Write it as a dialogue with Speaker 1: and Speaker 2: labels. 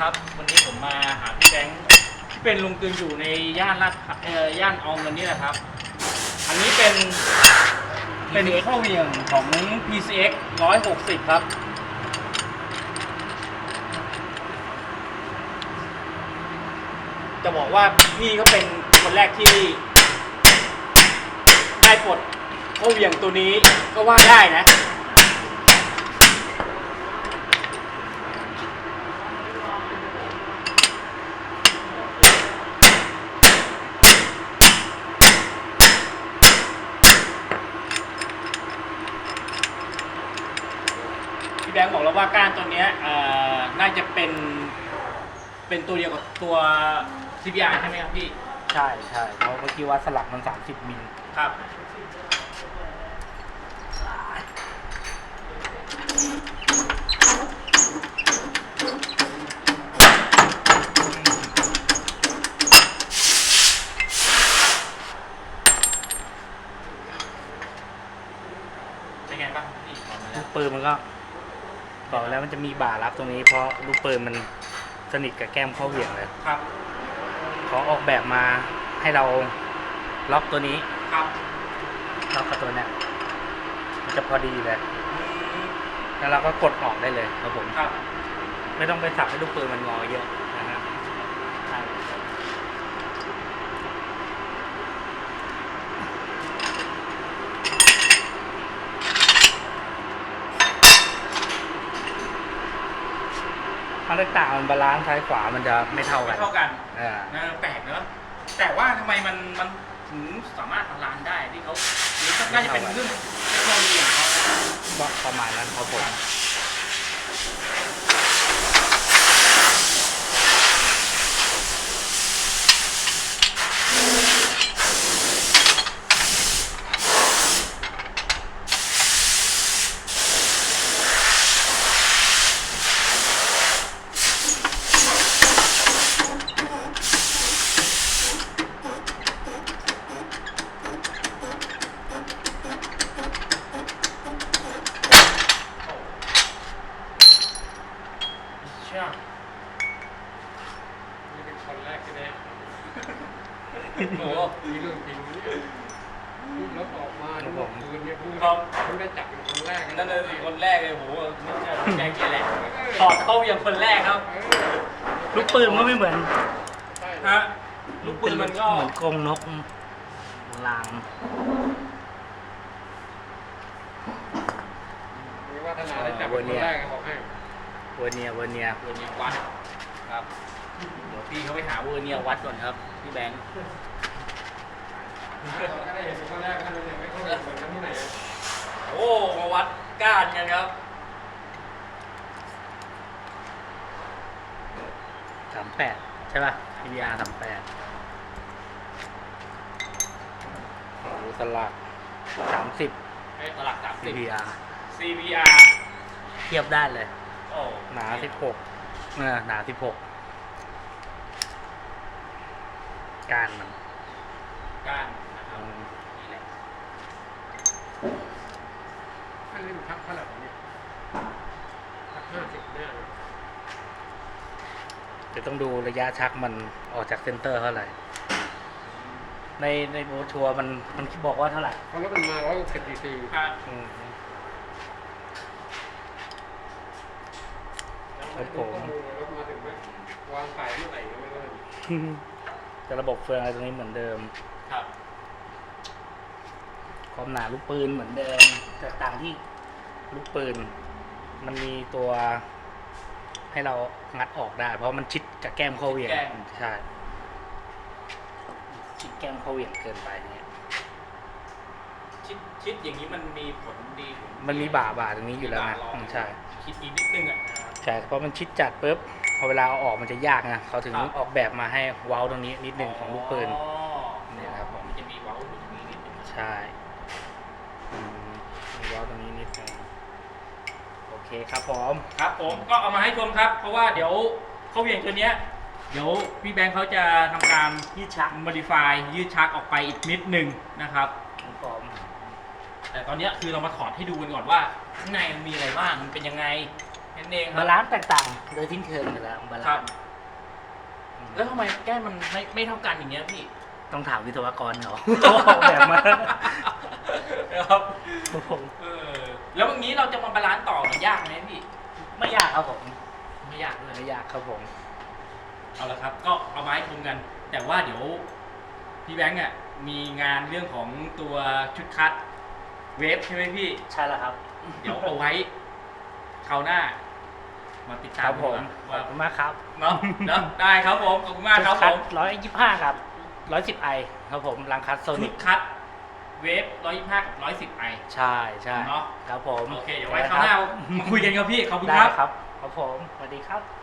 Speaker 1: ครับ วันนี้ผมมาหาพี่แบงค์ที่เป็นลุงกึนอยู่ในย่านลาดเอ่อย่านอองเงินนี่แหละครับ อันนี้เป็นเป็นข้อเหวี่ยงของ PCX 160 ครับ จะบอกว่าพี่เขาเป็นคนแรกที่ ได้ปลดข้อเหวี่ยงตัวนี้ก็ว่าได้นะ บงค์บอกแล้วว่าก้านตัวเนี้ยเอ่อน่าจะเป็นเป็นตัวเดียวกับตัว CBR ใช่ไหมครับพี่
Speaker 2: ใช่ใช่เพราะเมื่อกี้วัดสลักมัน 30 มิล
Speaker 1: ครับ เป็นไงบ้างพี่บอกมาแล้
Speaker 2: ลู
Speaker 1: ว
Speaker 2: กปืนมันก็ บอกแล้วมันจะมีบ่ารับตรงนี้เพราะลูกปืนมันสนิทกับแก้มเข้าเหวี่ยงเลย
Speaker 1: ครับ
Speaker 2: เขาออกแบบมาให้เราล็อกตัวนี้
Speaker 1: ครับ
Speaker 2: ล็อกกับตัวเนี้ยมันจะพอดีเลย แล้วเราก็กดออกได้เลยครับผม
Speaker 1: ครับ
Speaker 2: ไม่ต้องไปสับให้ลูกปืนมันงอเยอะนะฮะใช่ ความแตกต่างมันบาลานซ์ซ้ายขวามันจะไม่เท่ากั
Speaker 1: ไม่
Speaker 2: น
Speaker 1: เท่ากัน
Speaker 2: อ่า
Speaker 1: นะแปลกเนอะแต่ว่าทำไมมันมันถึงสามารถทำลานได้ที่เขาหรือน่าจะเป็นเรื่องเทคโนโลยีของเขานะ
Speaker 2: ก็ประมาณนั้นครับผม
Speaker 1: เชื่อ
Speaker 3: นี่เป็นคนแรกที่ได้
Speaker 1: โอ้โห
Speaker 3: มีเรื่องจริงเนี่ยพูดแล้วออกมาเนี่ยเมื่อคืนเนี่ยพูด
Speaker 1: ครับ
Speaker 3: เพิ่งได้จับเป็นคนแรก
Speaker 1: นั่นเลยสิคนแรกเลยโหไม่ใช่แบงค์เกียร์แหละถอดเข้าอย่างคนแรกครับ
Speaker 2: ลูกปืนก็ไม่เหมือน
Speaker 1: ฮะ ลูกปืนมันก็
Speaker 2: เหมือนกรงนกลาง
Speaker 3: มีวัฒนาได้จับเป็นคนแรกก็บอกให้
Speaker 2: เวอร์เนียเวอร์เนีย
Speaker 1: เวอร์เนียวัดครับ เดี๋ยวพี่เขาไปหาเวอร์เนียวัดก่อนครับ พี่แบงค์
Speaker 3: เราก็ได้เห็นเป็นคนแรกก็เลยไม่เข้าใจเหมือนกันที่ไหนอะ
Speaker 1: โอ้มาวัดก้านกันครับ
Speaker 2: สามแปดใช่ป่ะ PBR สามแปดดูสลักสามสิบ
Speaker 1: ให้ตลักสามสิบ
Speaker 2: PBR
Speaker 1: CBR
Speaker 2: เทียบได้เลย
Speaker 1: โอ้
Speaker 2: หนาสิบหกเออหนาสิบหก การมัน
Speaker 1: ก้านนะครับ
Speaker 2: อืม
Speaker 1: นี่แหละ
Speaker 3: ท่านเล่นทักเท่าไหร่เนี่ยทักห้าสิบแน่เลย
Speaker 2: เดี๋ยวต้องดูระยะชักมันออกจากเซนเตอร์เท่าไหร่ ในในโบรชัวร์มันมันบอกว่าเท่าไหร่
Speaker 3: เพราะรถมันมาร้อยหกสิบดีซี
Speaker 1: ครับ
Speaker 2: อืม
Speaker 3: แล้วข้อมูลรถมาถึงไหมวางสายเมื่อไหร่ก็ไม่รู้
Speaker 2: แต่ระบบเฟืองอะไรตรงนี้เหมือนเดิม
Speaker 1: ครับ
Speaker 2: ความหนาลูกปืนเหมือนเดิม แต่ต่างที่ลูกปืน มันมีตัว ให้เรางัดออกได้ เพราะมันชิดกับแก้มเข้าเหวี่ยงใช่ ชิดแก้มเข้าเหวี่ยงเกินไปเนี่ย
Speaker 1: ชิดชิดอย่างนี้มันมีผลดีผล
Speaker 2: มันมีบ่าบ่าตรงนี้อยู่แล้วไง
Speaker 1: มีบ่ารอง
Speaker 2: อืมใช่
Speaker 1: คิดอีกนิดนึงอะนะครับ
Speaker 2: ใช่เพราะมันชิดจัดปุ๊บพ อเวลาเอาออกมันจะยากนะเขาถึง
Speaker 1: ครับ
Speaker 2: ออกแบบมาให้เว้าตรงนี้นิดหนึ่งของลูกปืน
Speaker 1: อ๋อ
Speaker 2: เนี่ยครับผม
Speaker 1: มันจะมีเว้าอยู่ตรงนี้นิดนึง
Speaker 2: ใช่อืมมีเว้าตรงนี้นิดหนึงโอเคครับผม
Speaker 1: ครับผมก็เอามาให้ชมครับ เพราะว่าเดี๋ยวเขาเหวี่ยงตัวเนี้ยเดี๋ยวพี่แบงค์เขาจะทำการ
Speaker 2: ยืดชัก
Speaker 1: modify ยืดชักออกไปอีกนิดนึงนะครับ
Speaker 2: ครับผม
Speaker 1: แต่ตอนเนี้ยคือเรามาถอดให้ดูกันก่อนว่าข้างในมันมีอะไรบ้างมันเป็นยังไง เองครับา
Speaker 2: ลานซ์แตกต่างโดยทิ้นเชิงอยู่แล้วบา
Speaker 1: ครั
Speaker 2: ลา
Speaker 1: บ
Speaker 2: นซ์
Speaker 1: แล้วทำไมแก้มมันไม่ไม่เท่ากันอย่างเงี้ยพี่
Speaker 2: ต้องถามวิศวกรเขาออกแบบมา
Speaker 1: ครับ
Speaker 2: ครับผม
Speaker 1: เออแล้ววันนี้เราจะมาบาลานซ์ต่อมันยากไหมพี่
Speaker 2: ไม่ยากครับผม
Speaker 1: ไม่ยากเลย
Speaker 2: ไม่ยากครับผม
Speaker 1: เอาละครับ ก็เอามาให้ชมกัน แต่ว่าเดี๋ยวพี่แบงค์อะมีงานเรื่องของตัวชุดคัดเวฟใช่ไหมพี่
Speaker 2: ใช่แล้วครับ
Speaker 1: เดี๋ยวเอาไว้คราวหน้า มาติด
Speaker 2: ค
Speaker 1: ตาม
Speaker 2: รับผม
Speaker 1: ดีก
Speaker 2: ขอ
Speaker 1: ว่า
Speaker 2: บคุณมากครับ
Speaker 1: เนาะเนาะได้ครับผมขอบคุณมากครับผม
Speaker 2: ร้อยยี่ห้าครับร้อยสิบไอครับผมรังคัสโซ
Speaker 1: ชุ
Speaker 2: นิ
Speaker 1: ด
Speaker 2: ก
Speaker 1: คัดเวฟ125 กับ 110ไอ
Speaker 2: ใช่ใช่
Speaker 1: เนาะ
Speaker 2: ครับผม
Speaker 1: โอเค เดี๋ยวไว้คราวหน้ามาคุยกันครับพี่ ขอบคุณ
Speaker 2: ได้
Speaker 1: ครับ
Speaker 2: ครับครับผมสวัสดีครับ